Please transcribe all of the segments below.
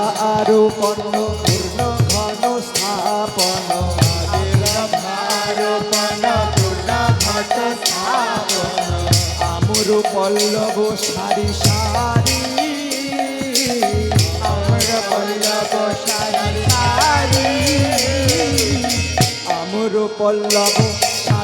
আরোপণ পূর্ণ ঘন স্থাপন আমর পল্লব সারি সারি। আমার পল্লব সারি সারি। আমর পল্লব সারি সারি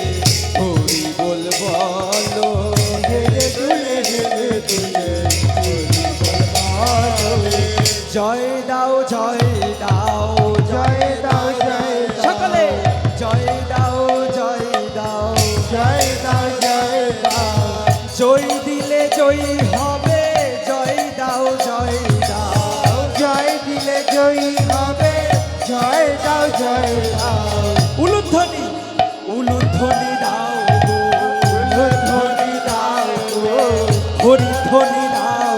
জয় দাও জয় দাও জয় দাও জয় সকলে। জয় দাও জয় দাও জয় দাও জয় দাও। জয় দিলে জয় হবে জয় দাও জয় দাও। জয় দিলে জয় হবে জয় দাও জয় দাও। উলুধ্বনি। উলুধ্বনি দাও উলুধ্বনি দাও হরিধ্বনি দাও